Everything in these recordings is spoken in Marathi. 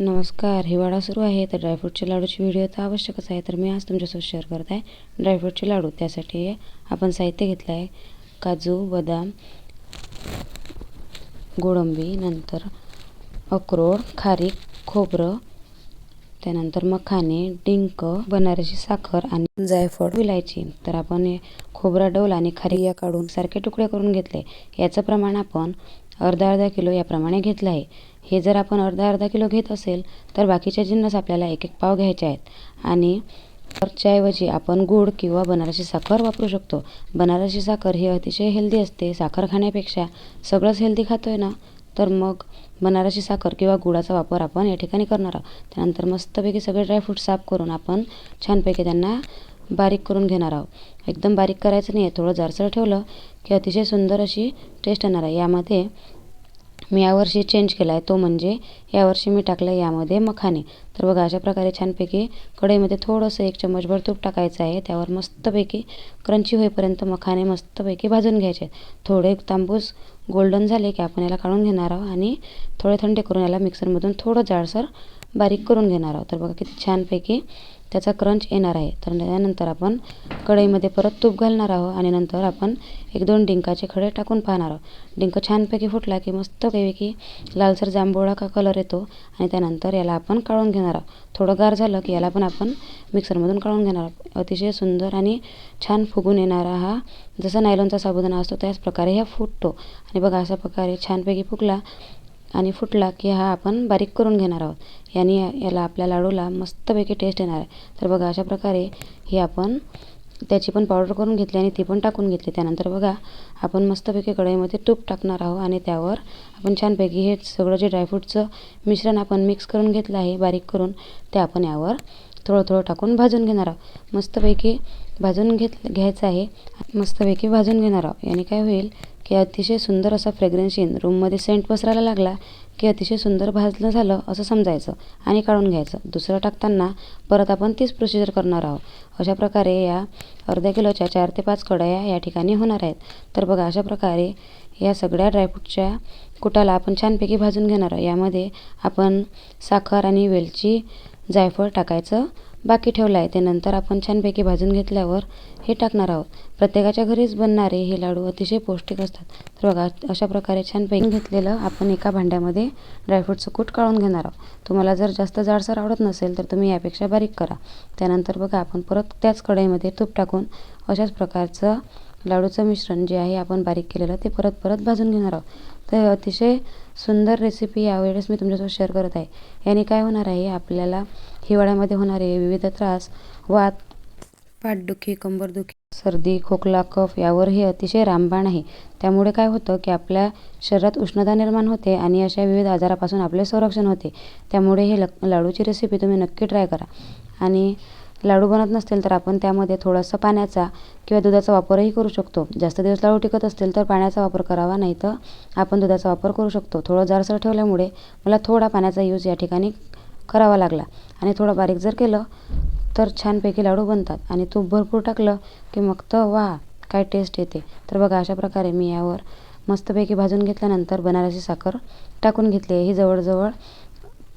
नमस्कार हिवाळा सुरू आहे तर ड्रायफ्रूटचे लाडूची व्हिडिओ तर आवश्यकच आहे. तर मी आज तुमच्यासोबत शेअर करत आहे ड्रायफ्रूटचे लाडू. त्यासाठी आपण साहित्य घेतलं आहे काजू बदाम गोडंबी नंतर अक्रोड खारीक खोबरं त्यानंतर मखाने डिंक बनारसी साखर आणि जायफळ विलायची तर आपण खोबरा डोल आणि खारी या काढून सारखे तुकडे करून घेतले. याचं प्रमाण आपण अर्धा अर्धा किलो याप्रमाणे घेतलं आहे. हे जर आपण अर्धा अर्धा किलो घेत असेल तर बाकीच्या जिन्नस आपल्याला एक एक पाव घ्यायचे आहेत. आणि ऐवजी आपण गूळ किंवा बनारसी साखर वापरू शकतो. बनारसी साखर ही अतिशय हेल्दी असते. साखर खाण्यापेक्षा सगळंच हेल्दी खातो आहे ना? तर मग बनारसी साखर किंवा गुळाचा वापर आपण या ठिकाणी करणार आहोत. त्यानंतर मस्तपैकी सगळे ड्रायफ्रूट साफ करून आपण छानपैकी त्यांना बारीक करून घेणार आहोत. एकदम बारीक करायचं नाही आहे थोडं जारसर ठेवलं की अतिशय सुंदर अशी टेस्ट येणार आहे. यामध्ये मी यावर्षी चेंज केला आहे तो म्हणजे यावर्षी मी टाकलं आहे यामध्ये मखाने. तर बघा अशा प्रकारे छानपैकी कढईमध्ये थोडंसं एक चम्मचभर तूप टाकायचं आहे. त्यावर मस्तपैकी क्रंची होईपर्यंत मखाने मस्तपैकी भाजून घ्यायचे थोडे तांबूस गोल्डन झाले की आपण याला काढून घेणार आहोत आणि थोडे थंडे करून याला मिक्सरमधून थोडं जाडसर बारीक करून घेणार आहोत. तर बघा किती छानपैकी त्याचा क्रंच येणार आहे. तर त्यानंतर आपण कढईमध्ये परत तूप घालणार आहोत आणि नंतर आपण एक दोन डिंकाचे खडे टाकून पाहणार आहोत. डिंक छानपैकी फुटला की मस्तपैकी लालसर जांभोळा का कलर येतो आणि त्यानंतर याला आपण काढून घेणार आहोत. थोडं गार झालं की याला पण आपण मिक्सरमधून काढून घेणार आहोत. अतिशय सुंदर आणि छान फुगून येणारा हा जसा नायलॉनचा साबुदाणा असतो त्याच प्रकारे हा फुटतो. आणि बघा अशा प्रकारे छानपैकी फुगला आणि फुटला की हा आपण बारीक करून घेणार आहोत. याने याला आपल्या लाडूला मस्तपैकी टेस्ट येणार आहे. तर बघा अशा प्रकारे ही आपण त्याची पण पावडर करून घेतली आणि ती पण टाकून घेतली. त्यानंतर बघा आपण मस्तपैकी कढईमध्ये तूप टाकणार आहोत आणि त्यावर आपण छानपैकी हे सगळं जे ड्रायफ्रूटचं मिश्रण आपण मिक्स करून घेतलं आहे बारीक करून ते आपण यावर थोडं थोडं टाकून भाजून घेणार आहोत. मस्तपैकी भाजून घेत घ्यायचं आहे. मस्तपैकी भाजून घेणार आहोत. याने काय होईल की अतिशय सुंदर असा फ्रेग्रन्स येईन. रूममध्ये सेंट पसरायला लागला की अतिशय सुंदर भाजलं झालं असं समजायचं आणि काढून घ्यायचं. दुसरं टाकताना परत आपण तीच प्रोसिजर करणार आहोत. अशा प्रकारे या अर्ध्या किलोच्या चार ते पाच कढया या ठिकाणी होणार आहेत. तर बघा अशा प्रकारे या सगळ्या ड्रायफ्रूटच्या कुटाला आपण छानपैकी भाजून घेणार आहोत. यामध्ये आपण साखर आणि वेलची जायफळ टाकायचं. बाकी ठेवलं आहे ते नंतर आपण छानपैकी भाजून घेतल्यावर हे टाकणार आहोत. प्रत्येकाच्या घरीच बनणारे हे लाडू अतिशय पौष्टिक असतात. तर बघा अशा प्रकारे छानपैकी घेतलेलं आपण एका भांड्यामध्ये ड्रायफ्रूटचं कूट काढून घेणार आहोत. तुम्हाला जर जास्त जाडसर आवडत नसेल तर तुम्ही यापेक्षा बारीक करा. त्यानंतर बघा आपण परत त्याच कढईमध्ये तूप टाकून अशाच प्रकारचं लाडूचं मिश्रण जे आहे आपण बारीक केलेलं ते परत परत भाजून घेणार आहोत. तर अतिशय सुंदर रेसिपी यावेळेस मी तुमच्यासोबत शेअर करत आहे. याने काय होणार आहे आपल्याला हिवाळ्यामध्ये होणारे विविध त्रास वात पाठदुखी कंबरदुखी सर्दी खोकला कफ यावर हे अतिशय रामबाण आहे. त्यामुळे काय होतं की आपल्या शरीरात उष्णता निर्माण होते आणि अशा विविध आजारापासून आपले संरक्षण होते. त्यामुळे हे लक लाडूची रेसिपी तुम्ही नक्की ट्राय करा. आणि लाडू बनत नसतील तर आपण त्यामध्ये थोडासा पाण्याचा किंवा दुधाचा वापरही करू शकतो. जास्त दिवस लाडू टिकत असतील तर पाण्याचा वापर करावा नाही तर आपण दुधाचा वापर करू शकतो. थोडं जारसर ठेवल्यामुळे मला थोडा पाण्याचा यूज या ठिकाणी करावा लागला. आणि थोडं बारीक जर केलं तर छानपैकी लाडू बनतात. आणि तूप भरपूर टाकलं की मग तर वा काय टेस्ट येते. तर बघा अशा प्रकारे मी यावर मस्तपैकी भाजून घेतल्यानंतर बनारसी साखर टाकून घेतली आहे. ही जवळजवळ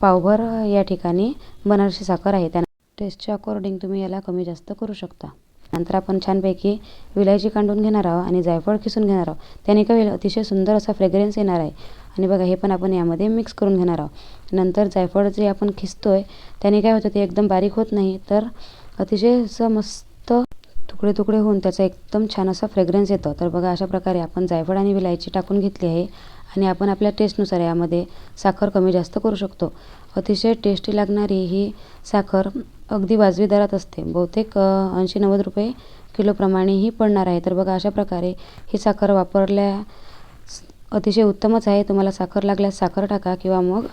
पावभर या ठिकाणी बनारसी साखर आहे. त्या टेस्टच्या अकॉर्डिंग तुम्ही याला कमी जास्त करू शकता. नंतर आपण छानपैकी विलायची कांडून घेणार आहोत आणि जायफळ खिसून घेणार आहोत. त्याने काय होईल अतिशय सुंदर असा फ्रेग्रन्स येणार आहे. आणि बघा हे पण आपण यामध्ये मिक्स करून घेणार आहोत. नंतर जायफळ जे आपण खिसतो आहे त्याने काय होतं ते एकदम बारीक होत नाही तर अतिशय असं मस्त तुकडे तुकडे होऊन त्याचा एकदम छान असा फ्रेग्रन्स येतं. तर बघा अशा प्रकारे आपण जायफळ आणि विलायची टाकून घेतली आहे. आणि आपण आपल्या टेस्टनुसार यामध्ये साखर कमी जास्त करू शकतो. अतिशय टेस्टी लागणारी ही साखर अगदी वाजवी दरात असते. बहुतेक ऐंशी नव्वद रुपये किलोप्रमाणेही पडणार आहे. तर बघा अशा प्रकारे ही साखर वापरल्या अतिशय उत्तमच आहे. तुम्हाला साखर लागल्यास साखर टाका किंवा मग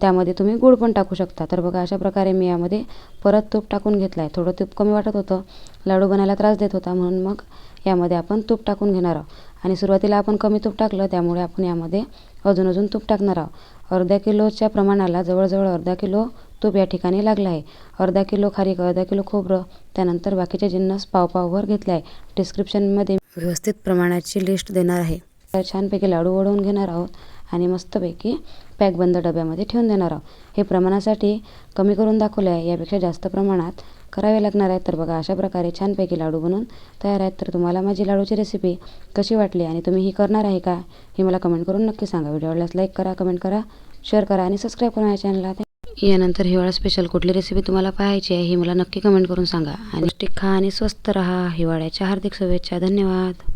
त्यामध्ये तुम्ही गूळ पण टाकू शकता. तर बघा अशा प्रकारे मी यामध्ये परत तूप टाकून घेतलं आहे थोडं तूप कमी वाटत होतं. लाडू बनायला त्रास देत होता. म्हणून मग यामध्ये आपण तूप टाकून घेणार आहोत. आणि सुरुवातीला आपण कमी तूप टाकलं त्यामुळे आपण यामध्ये अजून अजून तूप टाकणार आहोत. अर्ध्या किलोच्या प्रमाणाला जवळजवळ अर्धा किलो तूप या ठिकाणी लागला आहे. अर्धा किलो खारीक अर्धा किलो खोबरं त्यानंतर बाकीचे जिन्नस पावपाववर घेतले आहे डिस्क्रिप्शनमध्ये व्यवस्थित प्रमाणाची लिस्ट देणार आहे. तर छानपैकी लाडू वळवून घेणार आहोत आणि मस्तपैकी पॅक बंद डब्यामध्ये ठेवून देणार आहोत. हे प्रमाणासाठी कमी करून दाखवले आहे यापेक्षा जास्त प्रमाणात करावे लागणार आहेत. तर बघा अशा प्रकारे छानपैकी लाडू बनवून तयार आहेत. तर तुम्हाला माझी लाडूची रेसिपी कशी वाटली आणि तुम्ही ही करणार आहे का हे मला कमेंट करून नक्की सांगा. व्हिडिओ आवडल्यास लाईक करा कमेंट करा शेअर करा आणि सबस्क्राईब करा माझ्या चॅनलला यानंतर हिवाळा स्पेशल कुठली रेसिपी तुम्हाला पाहायची आहे ही मला नक्की कमेंट करून सांगा. आणि पौष्टिक खा आणि स्वस्त रहा. हिवाळ्याच्या हार्दिक शुभेच्छा. धन्यवाद.